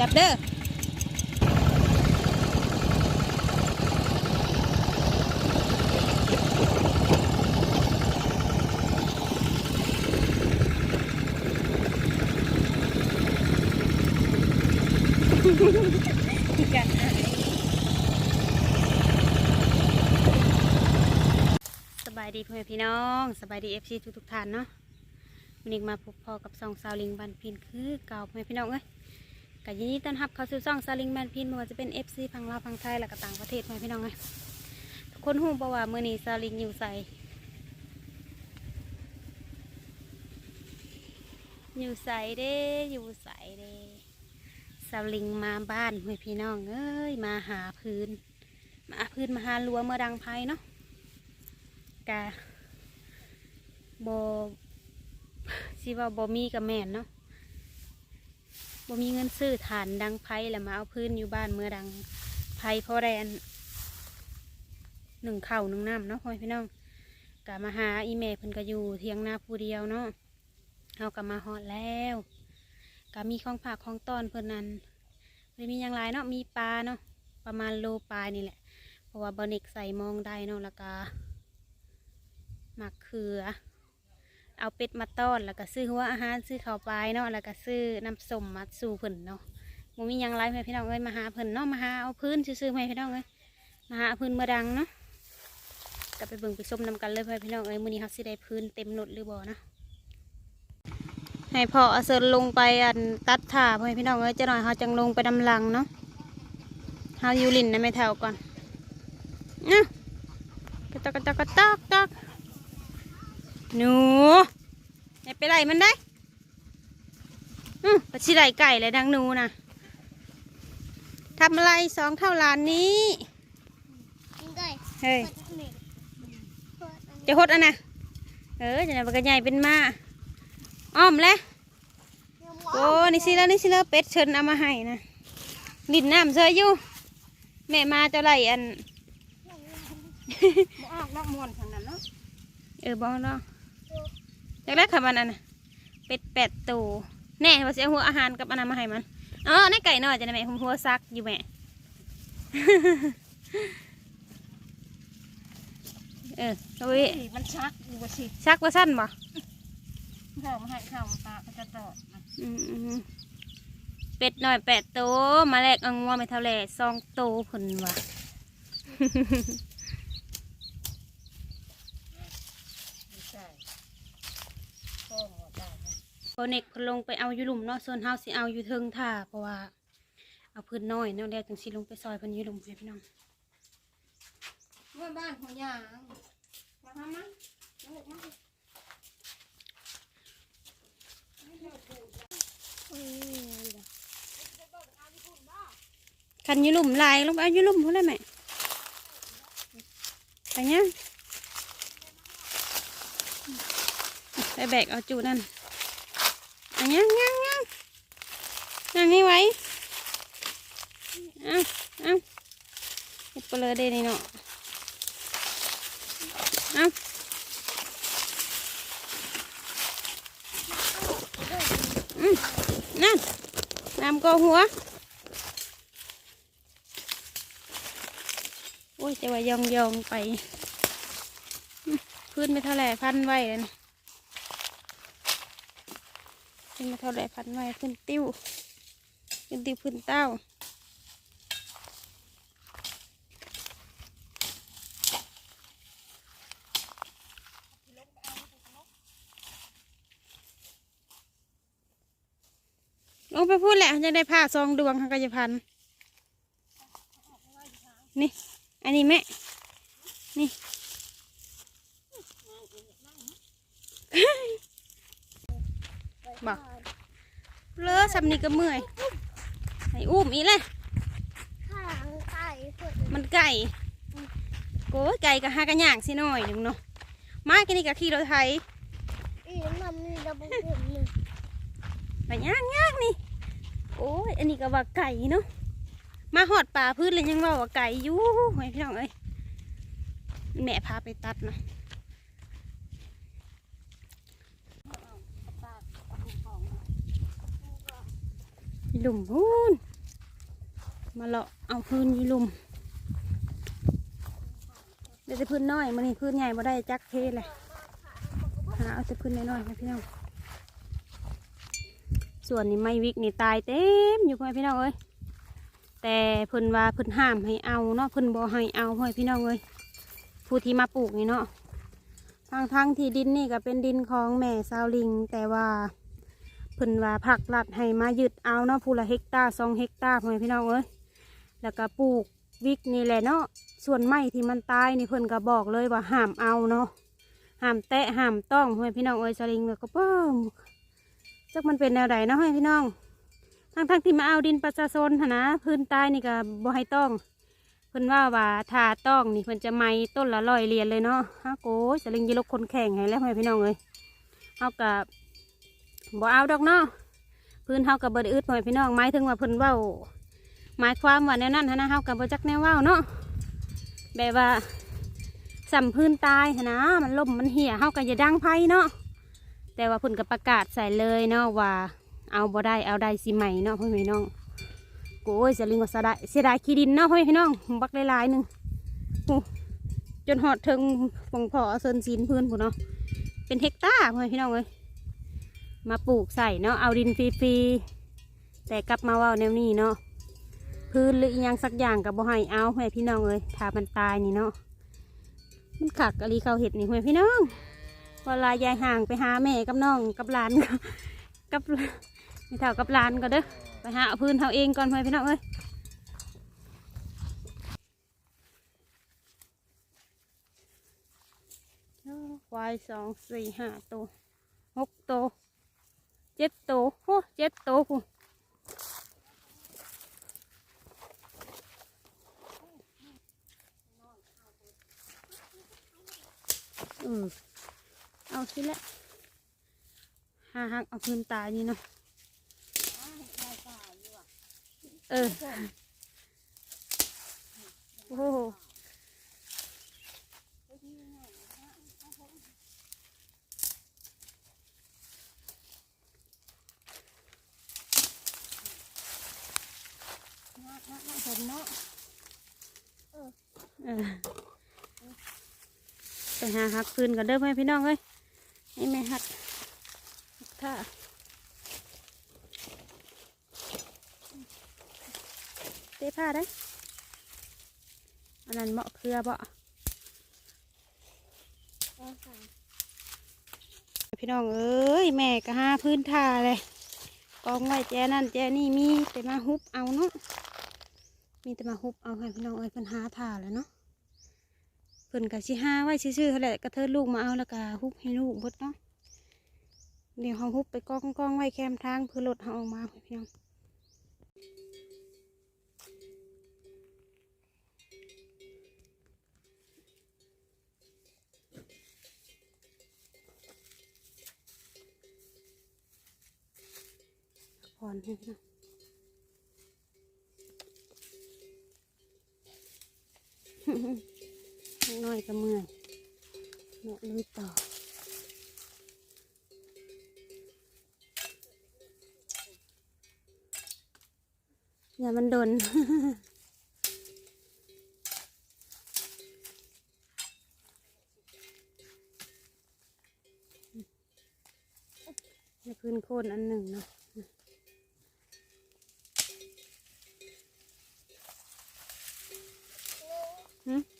จับเด้อกันสบายดีพ่อแม่พี่น้องสบายดีเอฟซีทุกทุกท่านเนาะวันนี้มาพบพอกับซองซาวลิงบันพินคือเก่าพ่อแม่พี่น้องเอ้ย กัยินดีต้อนรับเข้าสู่ซองซาลิงบันพินไม่ว่าจะเป็นเอฟซีพังลาวพังไทยและก็ต่างประเทศพ่อแม่พี่น้องเอ้ยทุกคนหูบอกว่ามือนี้ซาลิงอยู่ใส่อยู่ใส่เด้อยู่ใส่เด้ซาลิงมาบ้านพ่อแม่พี่น้องเอ้ยมาหาพื้น มาพื้นมาหาลัวเมื่อดังไพเนาะกะบสิว่าบมีกับแม่นเนาะ บมีเงินซื้อฐานดังไพ่แล้วมาเอาพื้นอยู่บ้านเมื่อดังไพ่พอแรนหนึ่งเข่าหนึ่งน้ำเนาะพ่อพี่น้องกะมาหาอีเมเพิ่นก็อยู่เทียงนาผู้เดียวเนาะเอากลับมาฮอดแล้วกะมีของผักของต้อนเพิ่นนั้นไม่มีอย่างไรเนาะมีปลาเนาะประมาณโลปลายนี่แหละ เพราะว่าบอนิกใส่มองได้เนาะแล้วก็หมักเขือ เอาเป็ดมาต้อน แล้วก็ซื้อหัวอาหารซื้อข้าวปลายเนาะแล้วก็ซื้อน้ำส้มมาสู่เพิ่นเนาะบ่มีหยังไรเพื่อนพี่น้องเอ้ยมาหาเพิ่นเนาะมาหาเอาพื้นซื้อๆให้พี่น้องเอ้ยมาหาพื้นมาดังเนาะก็ไปเบิ่งไปส้มนำกันเลยเพื่อนพี่น้องเอ้ยมื้อนี้เขาสิได้พื้นเต็มหนดหรือบ่นะให้พ่อเอาเสิร์ลงไปอันตัดถ่าเพื่อนพี่น้องเอ้ยจะหน่อยเขาจังลงไปดำลังเนาะเฮาอยู่ลินนะไม่เท่าก่อนเนาะกระตอกกระตอกกระตอกตอก หนูอย่าไปไล่มันได้ อืมไปชิไล่ไก่เลยดังหนูนะทำอะไรสองเท่าหลานนี้เฮ้ยจะหดอันน่ะเออจะไหนมันก็ใหญ่เป็นมาอ้อมแล้วโอ้นี่สิแล้วนี่สิแล้วเป็ดเชิญเอามาให้นะดินน้ำเชยอยู่แม่มาเจะไล่อันออกนอกมวนทางนั้นเนาะเออบอกเนาะ จากแรกค่ะมันอันน่ะเป็ดแปดตัวแน่ว่าเสียหัวอาหารกับอันนั้นมาให้มันอ๋อในไก่น้อยจะได้ไหมผมหัวซักอยู่แม่เออเอาไว้สิมันชักอยู่ว่าสิซักว่าสั้นบ่ข้าวมาให้ข้าวมาปลาก็จะต่อนะอืมเป็ดน้อยแปดตัวมาแลกเอางัวไม่เท่าแหล่สองตัวผนว่ะไม่ใช่ พ่อหัวได้นะโปเน็กเพนลงไปเอาอยู่หลุมเนาะส่วนเฮาสิเอาอยู่เทิงท่าเพราะว่า เอาพื้นน้อยเนาะแล้วจึงสิลงไปซอยเพิ่นอยู่หลุมให้พี่น้องว่าบ้านหัวยางมาทำมั้งลูกมั้งคันอยู่หลุมลายลงไปเอาอยู่หลุมพุ่นเลยแม่ไปเนี้ยไป แบกเอาจูนั่นอันยังยังยังยังให้ไว้เอาเอาเฮ็ดไปเลยเด้นี่เนาะเอาอืมนั่นน้ำก็หัว โอ้ยจะว่ายองยองๆไป พื้นไม่เท่าไหร่พันไว้เลย นะพื้นไม่เท่าไหร่พันไว้พื้นติ้วพื้นติ้วพื้นเต้าลงไปพูดแหละจะได้ผ้าซองดวงทางกายพันนี่ อันนี้แม่ นี่ บอกเลอะสำนีก็เมื่อยไอ้อุ้มอีเลยข้างไก่สุดมันไก่โก้ยไก่กับหากระย่างสิหน่อยหนึ่งเนาะมากินนี่กับขี่รถไถอีมันมีระบบหนึ่งไปย่างย่างนี่โอ้ยอันนี้ก็ว่าไก่เนาะมาหอดป่าพื้นเลยยังว่าว่าไก่อยู่เฮ้ยพี่น้องเอ้ยแม่พาไปตัดเนาะ หลุมพูนมาเลาะเอาพื้นยี่ลุมเดี๋ยวจะพื้นน้อยมันนี่พื้นใหญ่บ่ได้จักเทเลยหาเอาแต่พื้นน้อยๆนะพี่น้องส่วนนี้ไม่วิกนี่ตายเต็มอยู่พ่อแม่พี่น้องเอ้ยแต่เพิ่นว่าเพิ่นห้ามให้เอาเนาะเพิ่นบ่ให้เอาพ่อพี่น้องเอ้ยผู้ที่มาปลูกนี่เนาะทางทางที่ดินนี่ก็เป็นดินของแม่ซาวลิง แต่ว่า พิ่นว่าผักลัดให้มายึดเอาเนาะผู้ละเฮกตาร์สองเฮกตาร์พ่อแม่พี่น้องเอ้ยแล้วก็ปลูกวิกนี่แหละเนาะส่วนไม้ที่มันตายนี่เพิ่นก็บอกเลยว่าห้ามเอาเนาะห้ามแตะห้ามต้องพ่อแม่พี่น้องเอ้ยสลิงก็เปิ้มจักมันเป็นแนวใดเนาะพ่อแม่พี่น้องทั้งทั้งที่มาเอาดินประชาชนนะพื้นตายนี่ก็บ่ให้ต้องเพิ่นว่าว่าถ้าต้องนี่เพิ่นจะไม้ต้นละร้อยเหรียญเลยเนาะฮะโก้ยสลิงยีลกคนแข่งให้แล้วพ่อแม่พี่น้องเอ้ยเอากับ บ่เอาดอกเนาะพื้นเฮากับเบิดอึดพ่อแม่พี่น้องหมายถึงว่าเพิ่นเว้าหมายความว่าแนวนั้นนะเฮากับบ่จักแนวเว้าเนาะแบบว่าสัมพื้นตายนะมันล่มมันเหี่ยเฮาก็อย่าดังไผเนาะแต่ว่าเพิ่นก็ประกาศใส่เลยเนาะว่าเอาบ่ได้เอาได้สิใหม่เนาะพ่อแม่พี่น้องโอ้ยสลิงว่าเสียดายเสียดายขี้ดินเนาะพ่อแม่พี่น้องบักหลายๆหนึงจนหอดถึงปงพอเซินซีนพื้นพุ่นเนาะเป็นเฮกตาร์พ่อแม่พี่น้องเอ้ย มาปลูกใส่เนาะเอาดินฟรีๆแต่กลับมาว่าแนวนี้เนาะพื้นหรือยังสักอย่างกับบ่ให้เอาแม่พี่น้องเลยถ้ามันตายนี่เนาะมันขักกะลีเขาเห็ดนี่แม่พี่น้องเวลายายห่างไปหาแม่กับน้องกับหลานกับไม่เท่ากับหลานก็เด้อไปหาเอาพื้นเขาเองก่อนแม่พี่น้องเอ้ยควายสองสี่ห้าตัวหกโตว เจ็ดโตวโอ้เจ็ดโตวคุณเออเอาสิละหาหักเอาพื้นตานี่เนาะเออ โอ้ โหเห็นเนาะไปหาหักพื้นกันเด้อพ่อแม่พี่น้องเอ้ยให้แม่หักถ้าเตะผ้าได้ออันนั้นเหมาะเครือบ่พี่น้องเอ้ยแม่ก็หาพื้นทาเลยกองไว้แจนั่นแจนี่มีแต่มาฮุบเอาเนาะ มีแต่มาฮุบเอาให้พี่น้องเอ้ยเพิ่นหาทาแล้วเนาะเพิ่นก็สิหาไว้ซื่อๆเขาแหละกระเทิดลูกมาเอาแล้วก็ฮุบให้ลูกบดเนาะเดี๋ยวเขาฮุบไปกองกองไว้แคมทางเพื่อลดเขาออกมาพี่น้องผ่อนให้พี่น้อง ก็เมื่อยเนาะลุยต่ออย่ามันโดนในพื้นโคนอันหนึ่งเนาะหืม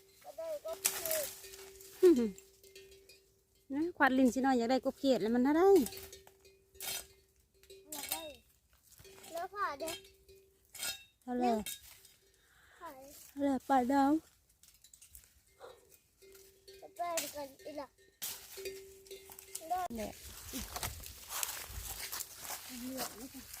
นะควัดลินสิหน่อยอยากได้กบเขียดแล้วมันน่าได้อยากได้แล้วผ่าเด็กเท่าไหร่ผ่าเท่าไหร่ปลาดาวจะไปกันอีกละแหละน้ำน้ำเอาไปทันกั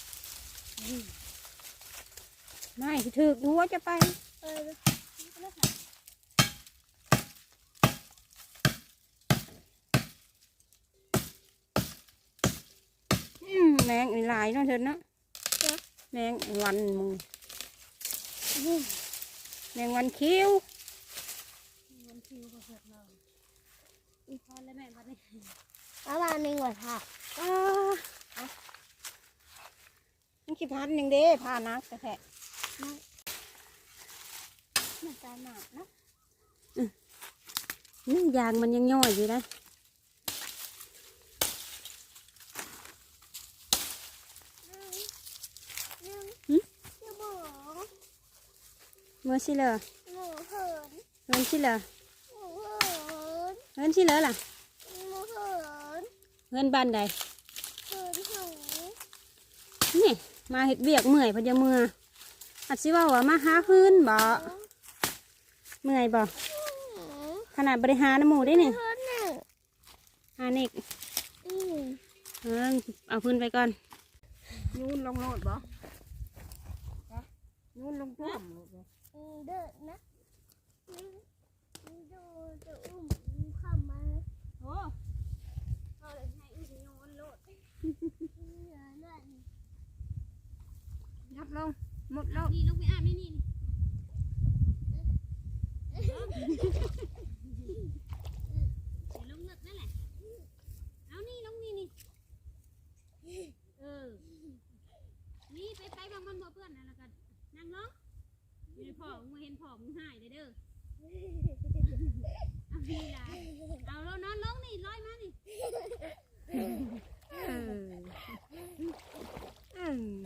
สิถึกรู้ว่าจะไปเอออืมแมงนี่หลายเนาะเถิดเนาะแมงวันมึงอืมแมงวันคิ้วมันคิวก็เสร็จแล้วอีพอแล้วแม่บัดนี้ประมาณหนึ่งวันค่ะอ้ามันขี้พันหนึ่งเด้พานักแต่แท้ มันตาหนาเนาะนี่ยางมันยังย่อยอยู่นะหนึ่งหึหนึ่งหมูเมื่อสิเลยหมูเหินเงินสิเลยหมูเหินเงินสิเลยล่ะหมูเหินเงินบ้านใดเหินหูนี่มาเห็ดเบียกเมื่อยเพอจะเมื่อ อาจสิว่าว่ามาหาพื้นบ่เมื่อยบ่หูขนาดบริหารน้ำหมูได้นี่เหินหนึ่งหานี่อืมเออเอาพื้นไปก่อนยูนลงโลดบ่ยูนลงท่วมโลดบ่อืมเดินนะนี่นี่ดูจะอุ้มเข้ามาโอ้เอาเลยให้อีกโยนโลดเหนือนั่นยับลง หมดโลดนี่ลูกไม่อาไม่นี่นี่ลงเลิกนั่นแหละเอานี่ลงนี่นี่เออนี่ไปไปบางมันบ่เพื่อนนั่นแล้วกันนั่งลงอยู่ในพ่อมึงเห็นพ่อมึงหายเลยเด้อ เอาดีล่ะเอาแล้วนอนลงนี่ลอยมานี่ เอออืม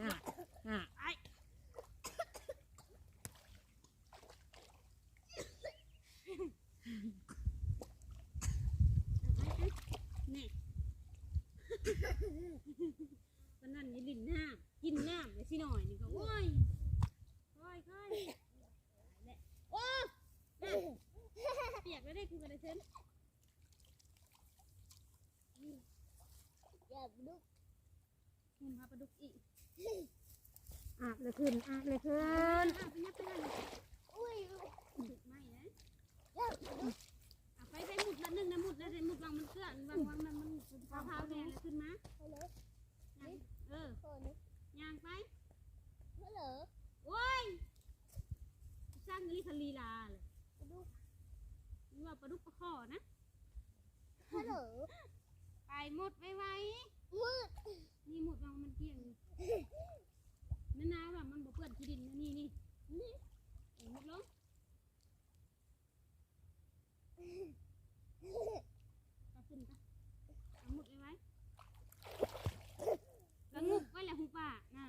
อะอะ ไอ้นี่ตอนนั้นอยี่ลินน้ำกินน้ำไปสิหน่อยนี่ก็โอ้ยค่อยค่อยโอ้น่ะเปียกแล้วได้คือกระเซ็น อย่าดุก มุมพา ปลาดุกอีกอาบเลยขึ้นอาบเลยขึ้นอะไปยับไปนั่นอุ้ยถึกไม่นะอาดุกอะไปไปหมุดละหนึ่งนะหมุดละเดี๋ยวหมุดวางมันเกลื่อนวางวางมันมันพาวพาวแดงแล้วขึ้นมาเออยางไปฮัลโหลโอ้ยสร้างลิคลีลาเลยปลาดุกนี่ว่าปลาดุกปลาข้อนะฮัลโหลไปหมดไวไวมืด นี่หมดวางมันเกลี้ยงนี่นั่นนะว่ามันบ่เปื้อนที่ดินนะนี่นี่นี่เออหมดลงเอาขึ้นไปเอาหมดไว้ไว้แล้วงุบไว้แหละหูป่าน่ะ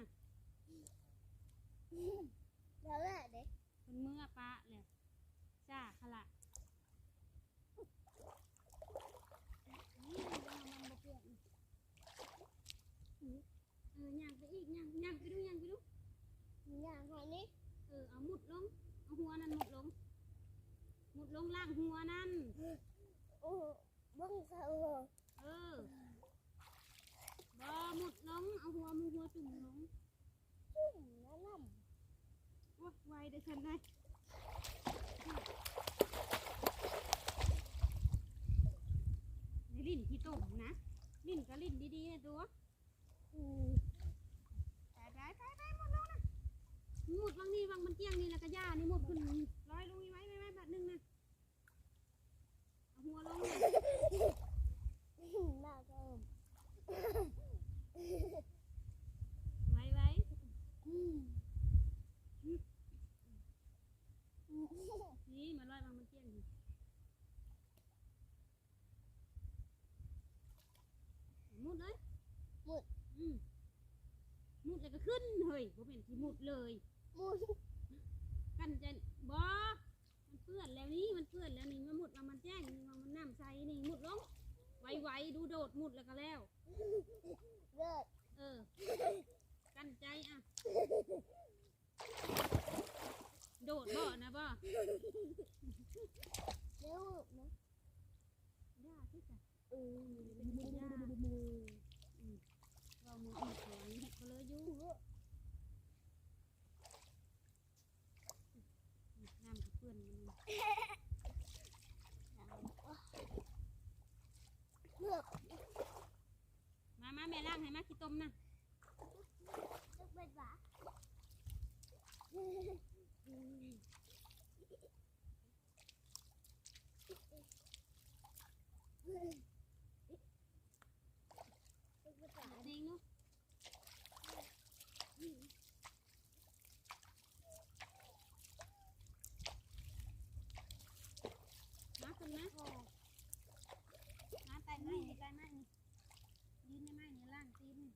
แล้วแหละเด็กเป็นเมื่อปะเลยจ้าขละนี่มันบ่เปื้อนเออย่างไปอีก ย่างย่างไปดูย่างไปดูอย่างคนนี้เออเอาหมุดลงเอาหัวนั่นหมุดลงหมุดลงล่างหัวนั่น โอ้บังเขาเออบอหมุดลงเอาหัวมือหัวจุ่มลงจุ่มน้ำน้โอ้ยไวได้ฉันได้ในลิ้นที่ตุ่มนะลิ้นก็ลิ้นดีๆนะตัวำอืม ไปไปไปไปหมุดลงนะ หมุดวางนี่วางมันเกี้ยงนี่แล้วก็ย่านี่หมุดขึ้นร้อยลงนี่ไว้ไว้ไว้บาทหนึ่งนะเอาหัวลงนะน่าเกิมไว้ไว้นี่มาลอยบางมันเกี้ยงนี่มุดเลยมุดอืมมุดแล้วก็ขึ้นเฮ้ยผมเห็นที่มุดเลย มุดกันจะบอมันเปื้อนแล้วนี่มันเปื้อนแล้วนี่มันมุดมามันแจ้งนี่มามันน้ำใสนี่มุดลงไวๆดูโดดมุดแล้วก็แล้ว เลิศเออ กันใจอะ โดดบ่นะบ่เร็วนะย่าที่จะอืมเป็นมุดย่า แม่ล่างให้ มาขี้ต้มนะ ลูกเป็นหมาลูกเป็นหมา จริงเนาะมาขึ้นมามาไต่ไม้นี่ไต่ไม้นี่ยืนในไม้นี่ล่างตีนนี่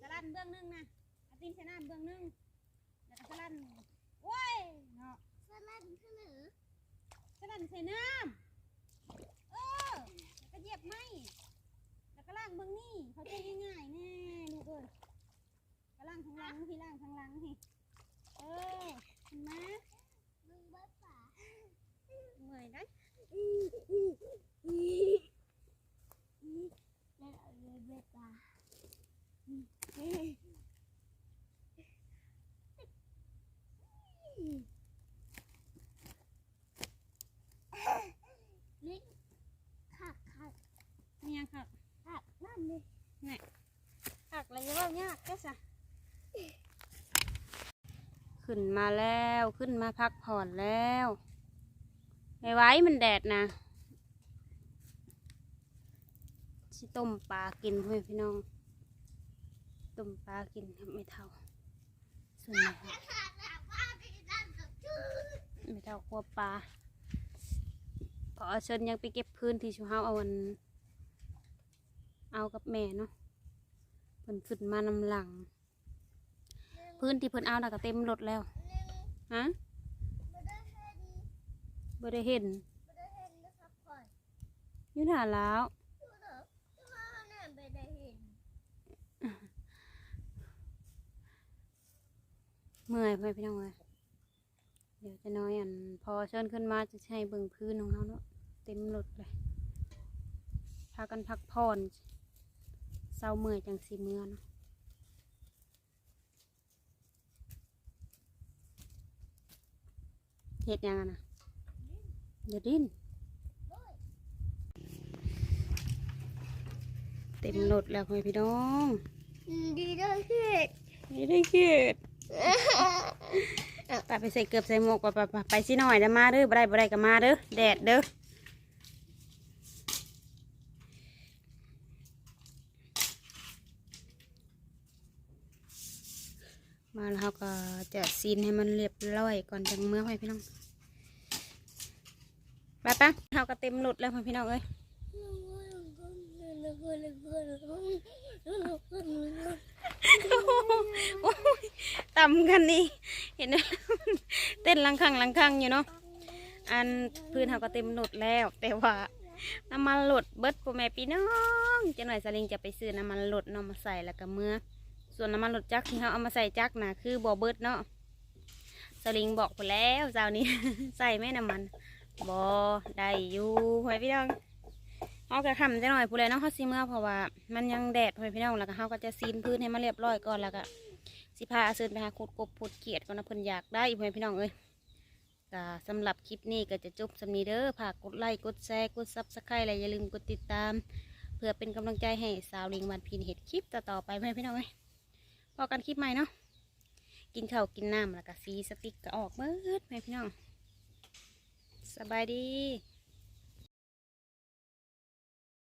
กระลั่นเบื้องหนึงนะเอาตีนใส่น้ำเบื้องหนึงแล้วก็กระลั่นโอ้ยเนาะสลันสลือกระลั่นใส่น้ำเออแล้วก็เหยียบไม้แล้วก็ล่างเบื้องนี่เขาใจง่ายๆแน่ลูกเอ้ยกระล่างข้างหลังพี่ล่างข้างหลังพี่เออขึ้นมามึงเป็นหมา เมื่อยได้ แล้วเอาเงินเป็นหมาลิ้นขักขัก นี่ยังค่ะ ขักนั่นเลย ยากแค่สะขึ้นมาแล้วขึ้นมาพักผ่อนแล้วไว้ไว้มันแดดนะชิต้มปลากินเพื่อนพี่น้องต้มปลากินไม่เท่าส่วนใหญ่ครับไม่เท่าคั่วปลาพอเชิญยังไปเก็บพื้นที่ชูเฮาเอาวันเอากับแม่เนาะ พิ่นขึ้นมานำหลัง พื้นที่เพิ่นเอาน่ะก็เต็มรถแล้วฮะไม่ได้เห็นบ่ได้เห็นไม่ได้เห็นนะครับก่อนอยู่หน้าแล้วดูเถอะว่าเนี่ยไม่ได้เห็นเมื่อยไปพี่น้องเอ้ยเดี๋ยวจะน้อยอัน พอเชิญขึ้นมาจะใช้เบิ่งพื้นของเขาเนาะเต็มรถเลย พากันพักผ่อน เศร้าเมื่อยจังสีเมื่อเนาะเฮ็ดหยังอะนะเดี๋ยวดิ้นเต็มรถแล้วคุยพี่น้องดีด้วยพี่ไม่ได้เกีดไปไปใส่เกือบใส่หมวกไปไปไปไปสิหน่อยจะมาเด้อบ่ได้บ่ได้ก็มาเด้อแดดเด้อ มาแล้วเราก็จะซีนให้มันเรียบร้อยก่อนจังเมื่อไปพี่น้องไปปะเราก็เต็มรถแล้วพี่น้องเอ้ยโอ้ยต่ำกันนี่เห็นไหมเต้นลังคังลังคังอยู่เนาะอันพื้นเขาก็เต็มหลดแล้ว แต่ว่าน้ำมันหลดเบิดพ่อแม่พี่น้องจะหน่อยสลิงจะไปซื้อน้ำมันหลดเนาะมาใส่แล้วก็เมื่อ ส่วนน้ำมันหลดจักที่เขาเอามาใส่จักนะคือบ่เบิดเนาะสลิงบอกไปแล้วเจ้านี้ ใส่ไม่น้ำมันบ่ได้อยู่พ่อแม่พี่น้องเอากระคำจะหน่อยผู้ใดเน้องเขาซีเมื่อเพราะว่ามันยังแดดพ่อแม่พี่น้องแล้วก็เขาก็จะซีนพื้นให้มันเรียบร้อยก่อนแล้วก็สิพาอาเซินไปหาขุดกบขุดเขียดก่อนนะเพิ่นอยากได้พ่อแม่พี่น้องเอ้ยก็สำหรับคลิปนี้ก็จะจบสำนีเด้อฝากกดไลค์กดแชร์กดซับสไครต์และอย่าลืมกดติดตาม เพื่อเป็นกำลังใจให้สาวลิงวันพินเห็ดคลิปต่อๆไปพ่อแม่พี่น้องเอ้ย พอกันคลิปใหม่เนาะกินข้าวกินน้ำแล้วก็ซีสติกก็ออกเมื่อแม่พี่น้องสบายดี